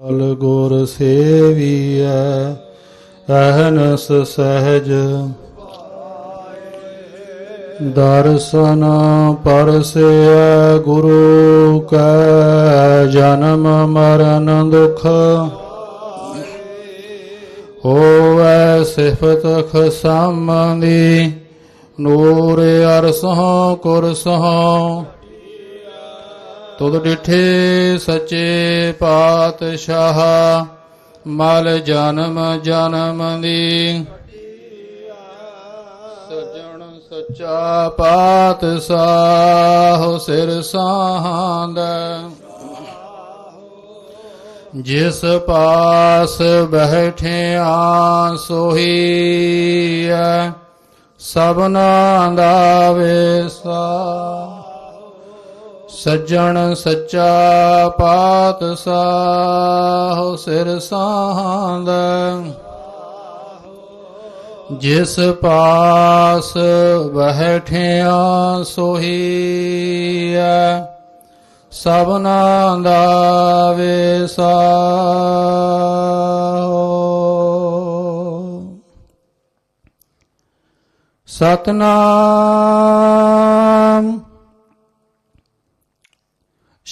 ਅਲ ਗੁਰ ਸੇਵੀਐ, ਅਹਨਸ ਸਹਿਜ। ਦਰਸ਼ਨ ਪਰਸੈ ਗੁਰੂ ਕੈ ਜਨਮ ਮਰਨ ਦੁਖ। ਹੋਵੈ ਸਿਫਤ ਖਸਮਦੀ ਨੂਰ ਅਰਸਹੁ, ਕੁਰਸਹੁ। ਤੁਧ ਡਿਠੇ ਸੱਚੇ ਪਾਤਸ਼ਾਹ, ਮਲ ਜਨਮ ਜਨਮ ਦੀ ਸਜਣ ਸੱਚਾ ਪਾਤਸ਼ਾਹ ਸਿਰ ਸਾਹੰਦ ਜਿਸ ਪਾਸ ਬੈਠਿਆ ਸੋਹੀ ਹੈ ਸਭਨਾ ਦਾ ਵੇਸਾ। ਸੱਜਣ ਸੱਚਾ ਪਾਤਸ਼ਾਹ ਸਿਰ ਸਾਹੰਦ। ਜਿਸ ਪਾਸ ਬਹਿਠਿਆ ਸੋਹੀ ਹੈ ਸਭਨਾ ਦਾ ਵੇਸਾ ਸਤਨਾਮ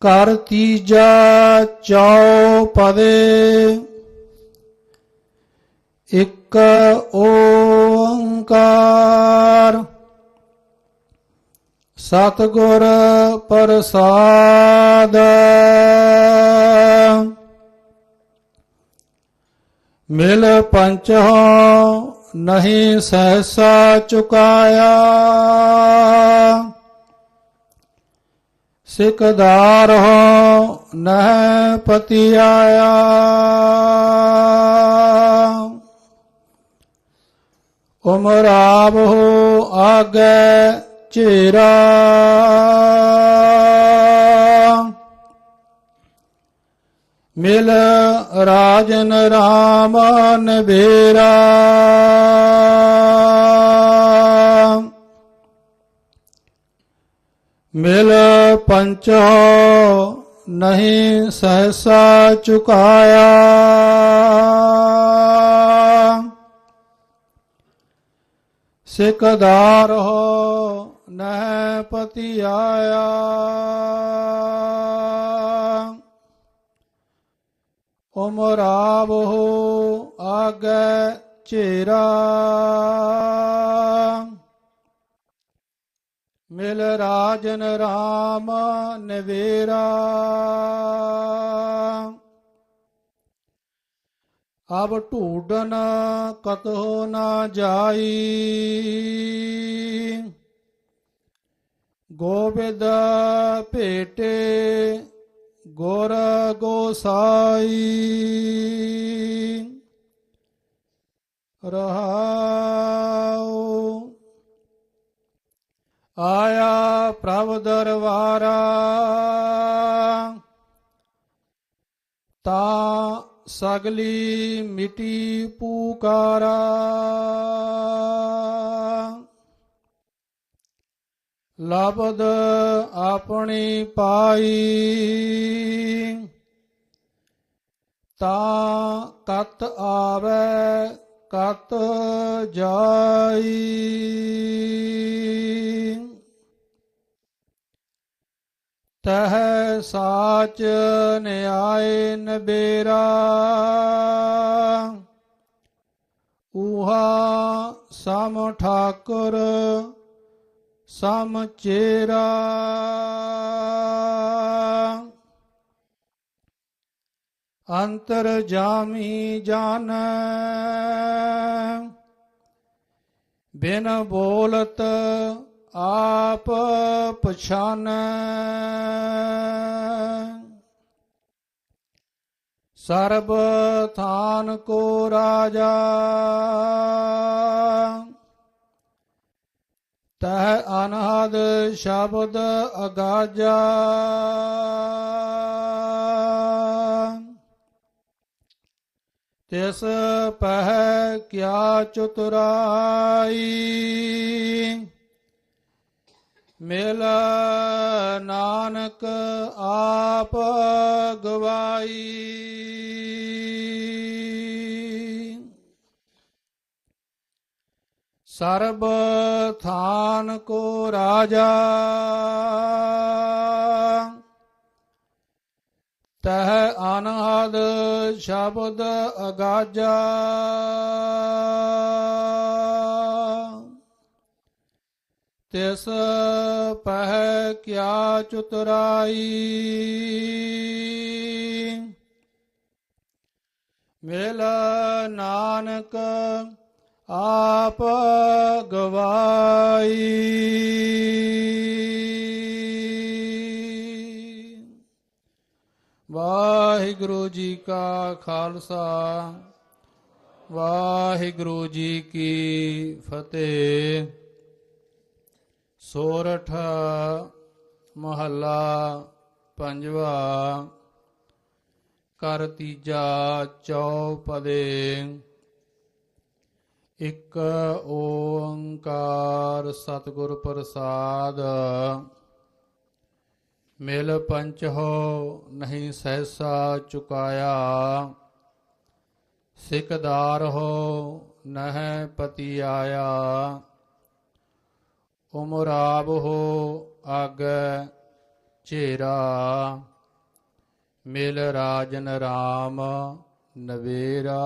ਕਰ ਤੀਜਾ ਚੌ ਪਦੇ ਇਕ ਓੰਕਾਰ। ਸਤਿਗੁਰ ਪ੍ਰਸਾਦ। ਮਿਲ ਪੰਚਹੁ ਨਹੀਂ ਸਹਸਾ ਚੁਕਾਇਆ। ਸਿਕਦਾਰ ਹੋ ਨਹਿ ਪਤੀ ਆਇਆ ਉਮਰਾਬ ਹੋ ਆਗੇ ਚੇਰਾ। ਮਿਲ ਰਾਜਨ ਰਾਮਨ ਬੇਰਾ ਮਿਲ ਪੰਚੋ ਨਹੀਂ ਸਹਸਾ ਚੁਕਾਇਆ। ਸਿਕਦਾਰ ਹੋ ਨਹਿ ਪਤੀ ਆਇਆ। ਉਮਰਾਬ ਹੋ ਆਗੇ ਝੇਰਾ ਮਿਲ ਰਾਜਨ ਰਾਮ ਨਵੇਰਾ। ਅਬ ਢੂਡਨ ਕਤੋ ਨਾ ਜਾਈ। ਗੋਬਿੰਦ ਭੇਟੇ ਗੁਰ ਗੋਸਾਈ। ਰਹਾਉ ਆਇਆ ਪ੍ਰਭ ਦਰਬਾਰਾ। ਤਾਂ ਸਗਲੀ ਮਿਟੀ ਪੂਕਾਰਾ। ਲਬਦ ਆਪਣੀ ਪਾਈ। ਤਾਂ ਕਤ ਆਵੇ, ਕਤ ਜਾਈ। ਤਹ ਸਾਚ ਨਿਆਏ ਨਬੇਰਾ ਉਹਾ ਸਮ ਠਾਕੁਰ ਸਮ ਚੇਰਾ। ਅੰਤਰ ਜਾਮੀ ਜਾਣ ਬਿਨ ਬੋਲਤ ਆਪ ਪਛਾਨੈ ਸਰਬ ਥਾਨ ਕੋ ਰਾਜਾ ਤਹ ਅਨਹਦ ਸ਼ਬਦ ਅਗਾਜਾ ਤਿਸ ਪਹਿ ਕਿਆ ਚਤੁਰਾਈ ਮਿਲ ਨਾਨਕ ਆਪ ਗਵਾਈ। ਸਰਬ ਥਾਨ ਕੋ ਰਾਜਾ। ਤਹ ਅਨਹਦ ਸ਼ਬਦ ਅਗਾਜਾ। ਤਿਸ ਪਹਿ ਕਿਆ ਚੁਤਰਾਈ? ਮਿਲ ਨਾਨਕ ਆਪ ਗਵਾਈ। ਵਾਹਿਗੁਰੂ ਜੀ ਕਾ ਖਾਲਸਾ, ਵਾਹਿਗੁਰੂ ਜੀ ਕੀ ਫਤਿਹ। ਸੋਰਠ ਮਹੱਲਾ ਪੰਜਵਾ ਕਰ ਤੀਜਾ ਚੌਪਦੇ। ਇੱਕ ਓੰਕਾਰ ਸਤਿਗੁਰ ਪ੍ਰਸਾਦ, ਮਿਲ ਪੰਚ ਹੋ ਨਹੀਂ ਸਹਿਸਾ ਚੁਕਾਇਆ। ਸਿਕਦਾਰ ਹੋ ਨਹਿ ਪਤੀ ਆਇਆ ਉਮਰਾਬ ਹੋ ਆਗੈ ਚੇਰਾ ਮਿਲ ਰਾਜਨ ਰਾਮ ਨਵੇਰਾ।